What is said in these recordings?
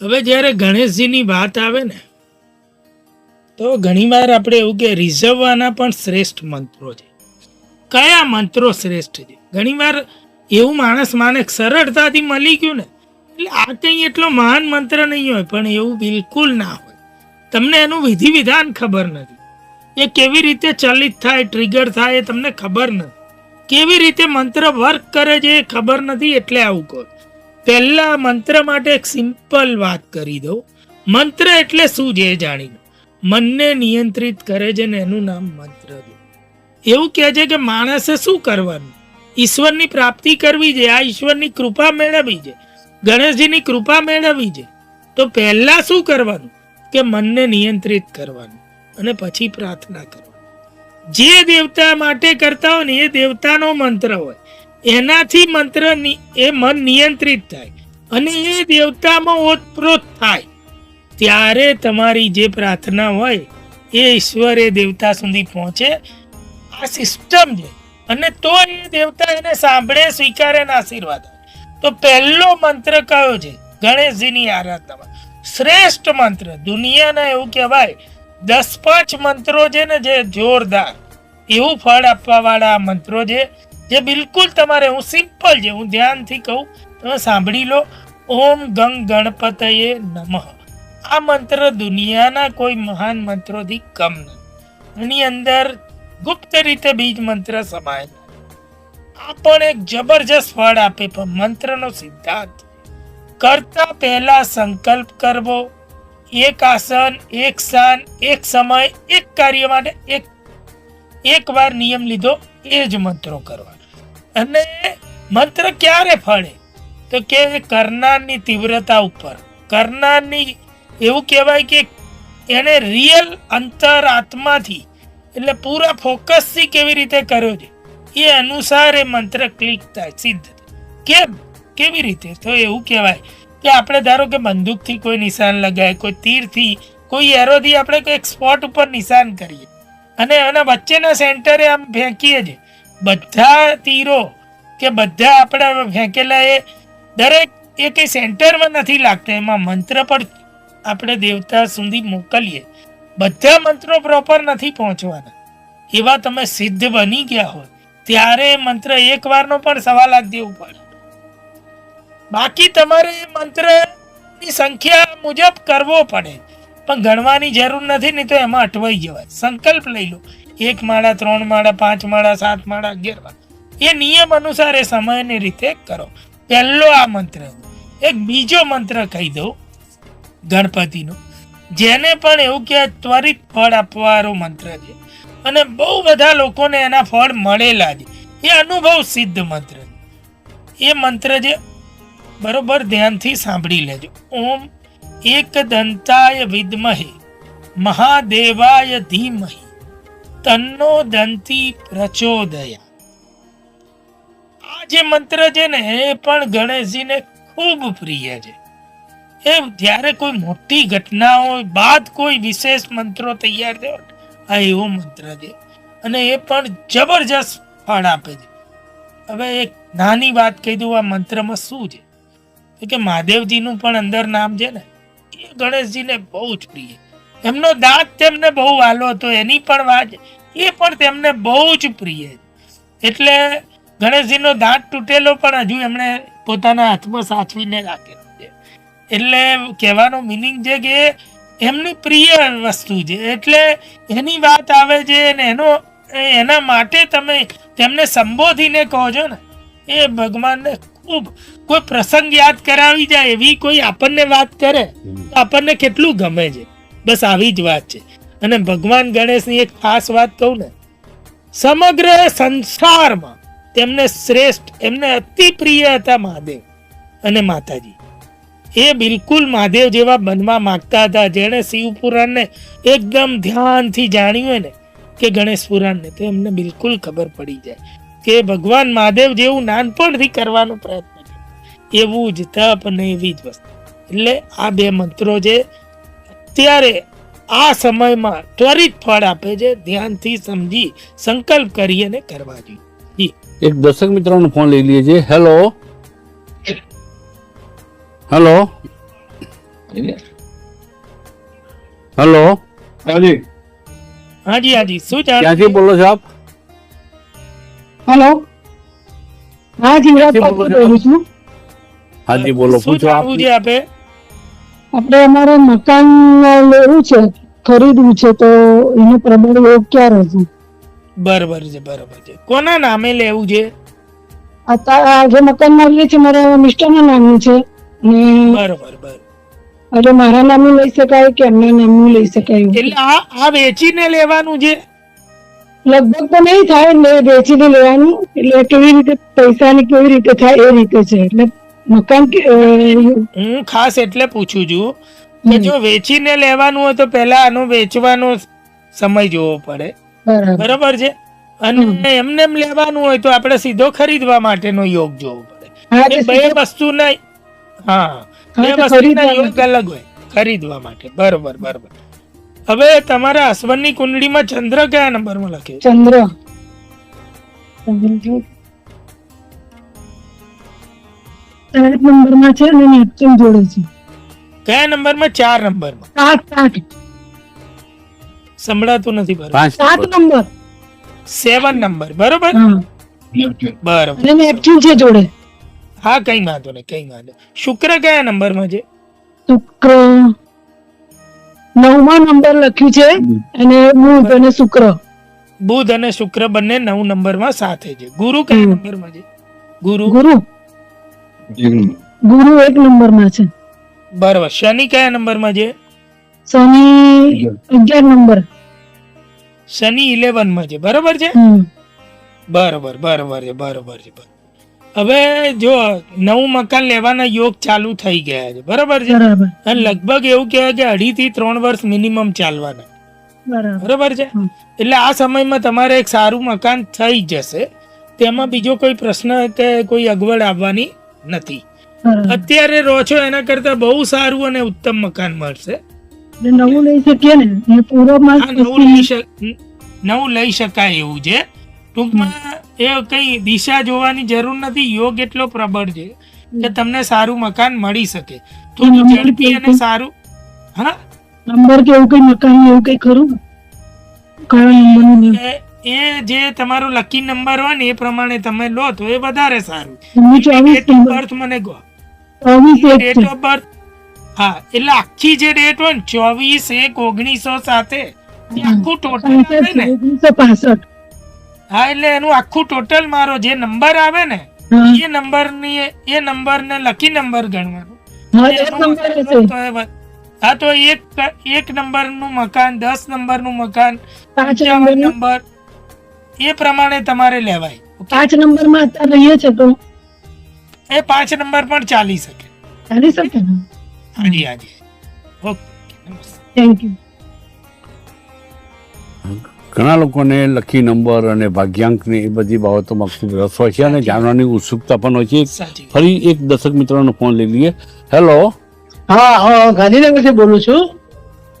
હવે જ્યારે ગણેશજીની વાત આવે ને, તો ઘણીવાર આપણે એવું કે રીઝવવાના પણ શ્રેષ્ઠ મંત્રો છે. કયા મંત્રો શ્રેષ્ઠ છે? ઘણીવાર એવું માણસ માને સરળતાથી મળી ગયું ને, એટલે આ કંઈ એટલો મહાન મંત્ર નહીં હોય, પણ એવું બિલકુલ ના હોય. તમને એનું વિધિ વિધાન ખબર નથી. એ કેવી રીતે ચલિત થાય ટ્રિગર થાય એ તમને ખબર નથી. કેવી રીતે મંત્ર વર્ક કરે છે એ ખબર નથી, એટલે આવું કહું પહેલા મંત્ર માટે એક સિમ્પલ વાત કરી દઉં. મંત્ર એટલે શું એ જાણી મનને નિયંત્રિત કરે છે ને એનું નામ મંત્ર એવું કહે છે કે માણસે શું કરવાનું? ઈશ્વરની પ્રાપ્તિ કરવી છે, આ ઈશ્વરની કૃપા મેળવવી છે. ગણેશજીની કૃપા મેળવવી છે. તો પહેલા શું કરવાનું? કે મનને નિયંત્રિત કરવાનું અને પછી પ્રાર્થના કરવાની. જે દેવતા માટે કરતા હોય ને એ દેવતાનો મંત્ર હોય. એનાથી મંત્ર એ મન નિયંત્રિત થાય અને એ દેવતામાં ઓતપ્રોત થાય. ત્યારે તમારી જે પ્રાર્થના હોય, એ ઈશ્વરે દેવતા સુધી પહોંચે. આ સિસ્ટમ છે. અને તો એ દેવતા એને સાંભળે, સ્વીકારે ને આશીર્વાદ તો પહેલો મંત્ર કયો છે? ગણેશજીની આરાધનામાં. શ્રેષ્ઠ મંત્ર. દુનિયાના એવું કહેવાય, દસ પાંચ મંત્રો છે ને જે જોરદાર. એવું ફળ આપવા વાળા મંત્રો છે. જે બિલકુલ તમારે હું સિમ્પલ છે હું ધ્યાનથી કહું, તમે સાંભળી લો, ઓમ ગંગ ગણપતયે નમઃ. આ મંત્ર દુનિયાના કોઈ મહાન મંત્રોથી કમ નથી. એની અંદર ગુપ્ત રીતે બીજ મંત્ર સમાયેલો આ પણ એક જબરજસ્ત ફળ આપે પણ મંત્રનો સિદ્ધાંત. કરતા પહેલા સંકલ્પ કરવો. એક આસન, એક સ્થાન, એક સમય, એક કાર્ય માટે એક એક વાર નિયમ લીધો, એ જ મંત્રો કરવા અને મંત્ર ક્યારે ફળે? તો કે કરનારની તીવ્રતા ઉપર. કરનારની એવું કહેવાય કે એને રિયલ અંતર આત્માથી, એટલે પૂરા ફોકસથી કેવી રીતે કર્યો છે? એ અનુસાર એ મંત્ર ક્લિક થાય, સિદ્ધ કેમ? કેવી રીતે? તો એવું કહેવાય કે આપણે ધારો કે બંદૂકથી કોઈ નિશાન લગાય, કોઈ તીરથી, કોઈ એરોથી આપણે કોઈ સ્પોટ ઉપર નિશાન કરીએ. અને એના વચ્ચેના સેન્ટરે આમ ફેંકીએ છીએ બધા તીરો કે બધા આપણા ફેંકેલા એ દરેક એ કંઈ સેન્ટરમાં નથી લાગતા. એમાં મંત્ર પર આપણે દેવતા સુધી મોકલીએ. બધા મંત્રો પ્રોપર નથી પહોંચવાના. એવા તમે સિદ્ધ બની ગયા હોય. ત્યારે મંત્ર એક વારનો પણ સવા લાખ દેવું પડે. બાકી તમારે મંત્રની સંખ્યા મુજબ કરવો પડે. પણ ગણવાની જરૂર નથી, નહીં તો એમાં અટવાઈ જવાય. સંકલ્પ લઈ લો. એક માળા, ત્રણ માળા, પાંચ માળા, સાત માળા, અગિયાર માળા. એ નિયમ અનુસાર એ સમયની રીતે કરો. પહેલો આ મંત્ર. એક બીજો મંત્ર કહી દઉં, ગણપતિનો. જેને પણ એવું કે ત્વરિત ફળ આપવાનો મંત્ર છે. અને બહુ બધા લોકોને એના ફળ મળેલા છે. એ અનુભવ સિદ્ધ મંત્ર એ મંત્ર જે બરોબર ધ્યાનથી સાંભળી લેજો. ઓમ એક દંતાય વિદ્મહે. મહાદેવાય ધીમહિ. તન્નો દંતી પ્રચોદયા. આ જે મંત્ર છે ને, એ પણ ગણેશજીને ખૂબ પ્રિય છે. એ જ્યારે કોઈ મોટી ઘટનાઓ બાદ કોઈ વિશેષ મંત્રો તૈયાર થયો આ એવો મંત્ર છે. અને એ પણ જબરજસ્ત ફળ આપે છે. હવે એક નાની વાત કહી દઉં, આ મંત્રમાં શું છે? કે મહાદેવજીનું પણ અંદર નામ છે ને, એ ગણેશજીને બહુ જ પ્રિય એમનો દાંત તેમને બહુ વાલો હતો, એની પણ વાત એ પણ તેમને બહુ જ પ્રિય. એટલે ગણેશજીનો દાંત તૂટેલો પણ હજુ એમણે પોતાના હાથમાં સાચવીને રાખેલો છે. એટલે કહેવાનો મિનિંગ છે કે એમની પ્રિય વસ્તુ છે. એટલે એની વાત આવે છે અને એનો એના માટે તમે તેમને સંબોધીને કહો છો ને, એ ભગવાનને ખૂબ કોઈ પ્રસંગ યાદ કરાવી જાય એવી કોઈ આપણને વાત કરે, તો આપણને કેટલું ગમે છે? બસ આવી જ વાત છે. અને ભગવાન ગણેશની એક ખાસ વાત કહું ને, સમગ્ર સંસારમાં તેમને શ્રેષ્ઠ, એમને અતિ પ્રિય હતા મહાદેવ અને માતાજી. એ બિલકુલ મહાદેવ જેવા બનવા માંગતા હતા. જેણે શિવ પુરાણને એકદમ ધ્યાનથી જાણ્યું હોય ને, કે ગણેશ પુરાણને, તો એમને બિલકુલ ખબર પડી જાય કે ભગવાન મહાદેવ જેવું નાનપણથી કરવાનો પ્રયત્ન કર્યો એવું જ તપ અને એવી જ વસ્તુ. એટલે આ બે મંત્રો છે અત્યારે આ સમયમાં ત્વરિત ફળ આપે છે. ધ્યાનથી સમજી સંકલ્પ કરી અને કરવા જોઈએ. એક દર્શક મિત્રનો ફોન લઈ લઈએ છીએ. હેલો. હેલો. હેલો. હાજી. હાજી હાજી. શું ક્યાંથી બોલો છો આપ? હેલો. હાજી હાજી બોલો. શું પૂછો આપ આપે? આપણે અમારે મકાન લેવું છે ખરીદવું છે તો એનો પ્રબળ યોગ ક્યારે છે બરાબર છે બરાબર છે. કોના નામે લેવું છે? અત્યારે આ જે મકાન મારીએ છીએ મારા મિસ્ટરના નામનું છે બરાબર બરાબર. એટલે મારા નામનું લઈ શકાય કે એમના નામનું લઈ શકાય? એટલે આ આ વેચીને લેવાનું છે? લગભગ તો નહીં થાય વેચીને લેવાનું. એટલે કેવી રીતે પૈસાની કેવી રીતે થાય એ રીતે છે એટલે મકાન હું ખાસ એટલે પૂછું છું કે જો વેચીને લેવાનું હોય તો પહેલા આનો વેચવાનો સમય જોવો પડે. બરાબર. છે? અને એમને લેવાનું હોય તો આપણે સીધો ખરીદવા માટેનો યોગ જોવો પડે. બે વસ્તુ નહીં હા. બે વસ્તુના યોગ અલગ હોય ખરીદવા માટે. બરોબર બરોબર. હવે તમારા હસબન્ડની કુંડળીમાં ચંદ્ર કયા નંબરમાં લખે? ચંદ્ર. સાત નંબરમાં છે અને નેપચ્યુન જોડે છે. કયા નંબરમાં? ચાર નંબરમાં. સાત સાત. સંભળાતું નથી બરોબર. સાત નંબર. Seven number. બરોબર? બરોબર. અને નેપચ્યુન છે જોડે. હા કઈ વાંધો નહીં કઈ વાંધો શુક્ર કયા નંબરમાં છે? શુક્ર. નવમા નંબર લખ્યું છે અને બુધ અને શુક્ર. બુધ અને શુક્ર બંને નવ નંબરમાં સાથે છે. ગુરુ કયા. નંબરમાં છે? ગુરુ. ગુરુ. ગુરુ એક નંબરમાં છે. બરાબર. શનિ કયા નંબરમાં છે? શનિ અગિયાર. નંબર. શનિ ઇલેવનમાં છે. બરાબર છે? બરાબર બરોબર છે બરાબર છે. હવે જો નવું મકાન લેવાના યોગ ચાલુ થઈ ગયા છે. બરોબર છે? અને લગભગ એવું કહેવાય કે અઢી થી ત્રણ વર્ષ મિનિમમ ચાલવાના. બરાબર. બરોબર છે? એટલે આ સમયમાં તમારે એક સારું મકાન થઈ જશે. તેમાં બીજો કોઈ પ્રશ્ન કે કોઈ અગવડ આવવાની નથી. અત્યારે રહો છો એના કરતા બહુ સારું અને ઉત્તમ મકાન મળશે. નવું લઈ શકીએ ને? એ નવું લઈ શકાય એવું છે. ટૂંકમાં એ કઈ દિશા જોવાની જરૂર નથી યોગ એટલો પ્રબળ છે કે તમને સારું મકાન મળી શકે. થોડું ઝડપી અને સારું હા? નંબર કે એવું કઈ મકાન એવું કઈ ખરું? કયો નંબર એ જે તમારો લકી નંબર હોય ને એ પ્રમાણે તમે લો તો એ વધારે સારું. ડેટ ઓફ બર્થ મને કહો. ડેટ ઓફ બર્થ હા એટલે આખી જે ડેટ હોય ને ચોવીસ એક ઓગણીસો સાથે આખું ટોટલ આવે ને? હા એટલે એનું આખું ટોટલ મારો જે નંબર આવે ને એ નંબરની એ નંબર ને લકી નંબર ગણવાનો. હા તો એક એક નંબરનું મકાન દસ નંબરનું મકાન પાંચ પંચાવન નંબર એ પ્રમાણે તમારે લેવાય. પાંચ નંબરમાં અત્યારે રહીએ છે તો? એ પાંચ નંબર પણ ચાલી શકે. ચાલી શકે ને? હાજી હાજી. ઓકે થેન્ક યુ ઘણા લોકોને લકી નંબર અને ભાગ્યાંકની એ બધી બાબતોમાં ખૂબ રસ હોય છે અને જાણવાની ઉત્સુકતા પણ હોય છે. સાચી ફરી એક દર્શક મિત્રનો ફોન લઈ લઈએ. હેલો હા હું ગાંધીનગરથી બોલું છું.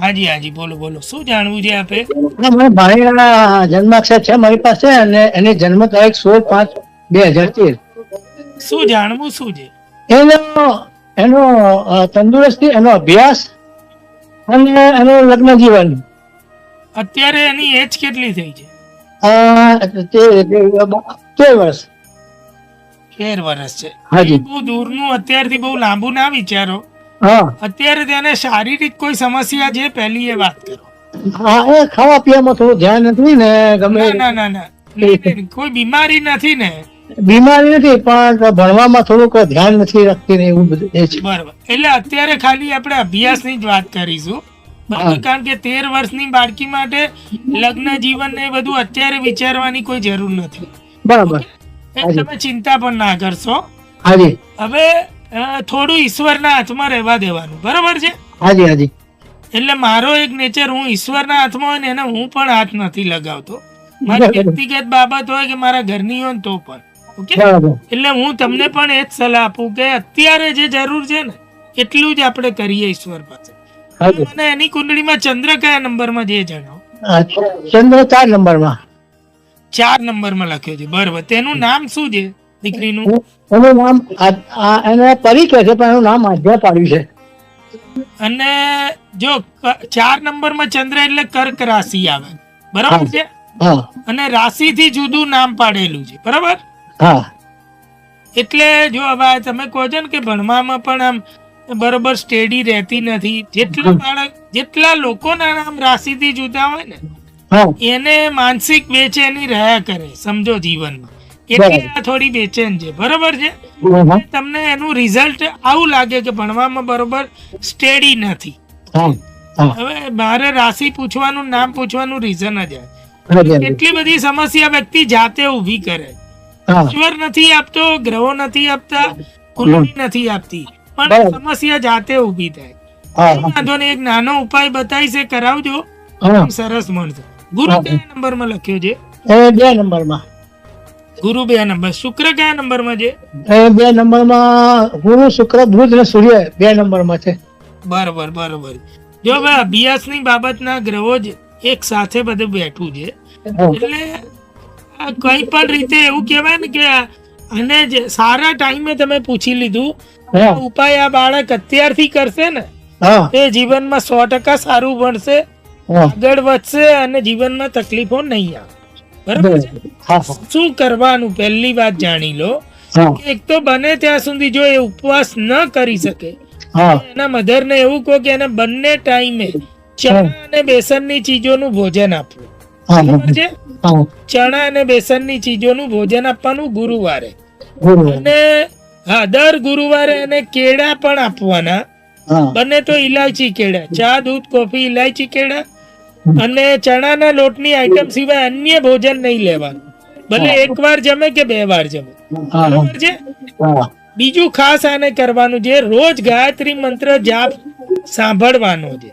હાજી હાજી બોલો બોલો. શું જાણવું છે આપે? હા, મારા ભાઈના જન્માક્ષર છે મારી પાસે અને એની જન્મ તારીખ સોળ પાંચ બે હજાર તેર. શું જાણવું શું છે? એનો એનો તંદુરસ્તી એનો અભ્યાસ અને એનું લગ્ન જીવન. અત્યારે એની એજ કેટલી થઈ છે? તેર વર્ષ. તેર વર્ષ છે. હાજી. બહુ દૂરનું અત્યારથી બહુ લાંબુ ના વિચારો. અત્યારે તેને શારીરિક કોઈ સમસ્યા છે પહેલી એ વાત કરો. હા એ ખાવા પીવામાં થોડું ધ્યાન નથી ને ગમે ના ના ના ના. કોઈ બીમારી નથી ને. બીમારી નથી પણ ભણવામાં થોડુંક ધ્યાન નથી રાખતી ને એવું બધું છે. બરાબર. એટલે અત્યારે ખાલી આપણે અભ્યાસની જ વાત કરીશું. કારણ કે તેર વર્ષની બાળકી માટે લગ્ન જીવન ને બધું અત્યારે વિચારવાની કોઈ જરૂર નથી. બરાબર. તમે ચિંતા પણ ના કરશો. હવે થોડું ઈશ્વરના હાથમાં રહેવા દેવાનું. બરાબર છે? હાજી હાજી. એટલે મારો એક નેચર હું ઈશ્વરના હાથમાં હોય ને એને હું પણ હાથ નથી લગાવતો. મારી વ્યક્તિગત બાબત હોય કે મારા ઘરની હોય તો પણ. ઓકે? એટલે હું તમને પણ એ જ સલાહ આપું કે અત્યારે જે જરૂર છે ને એટલું જ આપણે કરીએ ઈશ્વર પાસે. મને એની કુંડળીમાં ચંદ્ર કયા નંબરમાં જે જણાવો. ચંદ્ર ચાર નંબરમાં. ચાર નંબરમાં લખ્યો છે. બરોબર. તેનું નામ શું છે? દીકરીનું? એનું નામ એને પરી કહે છે પણ એનું નામ આધ્યા પાડ્યું છે. અને જો ચાર નંબરમાં ચંદ્ર એટલે કર્ક રાશિ આવે. બરાબર છે? અને રાશિ થી જુદું નામ પાડેલું છે. બરાબર? હા. એટલે જો હવે તમે કહો છો ને કે ભણવામાં પણ આમ બરોબર સ્ટેડી રહેતી નથી. જેટલા બાળક જેટલા લોકોના નામ રાશિથી જુદા હોય ને એને માનસિક બેચેની રહ્યા કરે સમજો જીવનમાં. એટલે થોડી બેચેન છે. બરોબર છે? તમને એનું રિઝલ્ટ આવું લાગે કે ભણવામાં બરોબર સ્ટેડી નથી. હવે મારે રાશિ પૂછવાનું નામ પૂછવાનું રીઝન જ એટલી બધી સમસ્યા વ્યક્તિ જાતે ઊભી કરે. ઈશ્વર નથી આપતો ગ્રહો નથી આપતા કુંડળી નથી આપતી. પણ સમસ્યા જાતે ઊભી થાય. વાંધો ને એક નાનો ઉપાય બતાવી છે કરાવજો. સરસ મળશે. ગુરુ. કયા નંબરમાં લખ્યો છે? બે નંબરમાં. ગુરુ બે નંબર. શુક્ર કયા નંબરમાં છે? બે નંબરમાં ગુરુ શુક્ર બુધ અને સૂર્ય બે નંબરમાં છે. બરોબર બરોબર. જો હવે અભ્યાસની બાબતના ગ્રહો જ એક સાથે બધું બેઠું છે. એટલે કઈ પણ રીતે એવું કહેવાય ને કે અને જ સારા ટાઈમે તમે પૂછી લીધું ઉપાય આ બાળક અત્યારથી કરશે ને એ જીવનમાં સો ટકા સારું ભણશે આગળ વધશે અને જીવનમાં તકલીફો નહીં આવે. બરાબર શું કરવાનું? પહેલી વાત જાણી લો. એક તો બને ત્યાં સુધી જો એ ઉપવાસ ન કરી શકે. એના મધર ને એવું કહો કે એને બંને ટાઈમે ચણા અને બેસનની ચીજોનું ભોજન આપવું. ચણા અને બેસનની ચીજોનું ભોજન આપવાનું ગુરુવારે. અને હા દર ગુરુવારે એને કેળા પણ આપવાના. બને તો ઇલાયચી કેળા. ચા દૂધ કોફી ઇલાયચી કેળા? અને ચણાના લોટની આઈટમ સિવાય અન્ય ભોજન નહીં લેવાનું. ભલે એક વાર જમે કે બે વાર જમે. બરાબર છે? બીજું ખાસ આને કરવાનું છે રોજ ગાયત્રી મંત્ર જાપ સાંભળવાનો છે.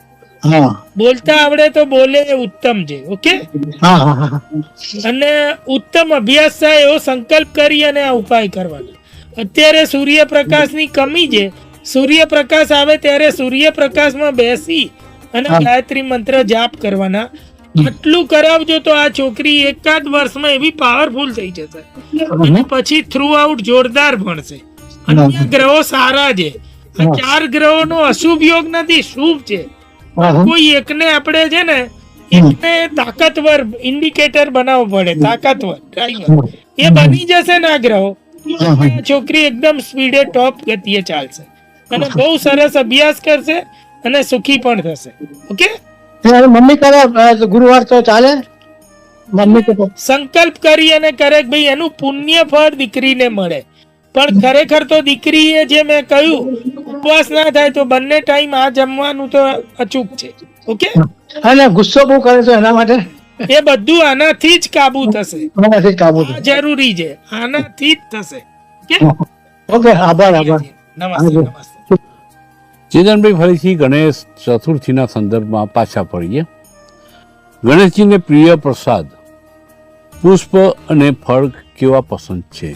બોલતા આવડે તો બોલે ઉત્તમ છે ઓકે? અને ઉત્તમ અભ્યાસ થાય એવો સંકલ્પ કરી અને આ ઉપાય કરવાનો અત્યારે સૂર્યપ્રકાશની કમી છે. સૂર્યપ્રકાશ આવે ત્યારે સૂર્યપ્રકાશમાં બેસી અને ગાયત્રી મંત્ર જાપ કરવાના. આટલું કરાવજો તો આ છોકરી એકાદ વર્ષમાં એવી પાવરફુલ થઈ જશે. પછી થ્રુ આઉટ જોરદાર ભણશે. ગ્રહો સારા છે. ચાર ગ્રહોનો અશુભ યોગ નથી શુભ છે. કોઈ એકને આપણે છે ને એકને તાકાતવર ઇન્ડિકેટર બનાવવો પડે તાકાતવર. ડ્રાઈવર એ બની જશે ને આ ગ્રહો. છોકરી એકદમ સ્પીડે ટોપ ગતિએ ચાલશે. અને બહુ સરસ અભ્યાસ કરશે. અને સુખી પણ થશે. ઓકે મમ્મી કરે ગુરુવાર તો ચાલે. મમ્મી તો સંકલ્પ કરી અને કરે કે ભાઈ એનું પુણ્ય ફળ દીકરીને મળે. પણ ખરેખર તો દીકરીએ જે મેં કહ્યું ઉપવાસ ના થાય તો બંને ટાઈમ આ જમવાનું તો અચૂક છે. ઓકે અને ગુસ્સો બહુ કરે છે એના માટે. એ બધું આનાથી જ કાબુ થશે. આનાથી કાબુ જરૂરી છે. આનાથી જ થશે. ઓકે આભાર આભાર. નમસ્તે નમસ્તે. ચેતનભાઈ ફરીથી ગણેશ ચતુર્થીના સંદર્ભમાં પાછા ફરીએ. ગણેશજીને પ્રિય પ્રસાદ, પુષ્પ અને ફળ કેવા પસંદ છે?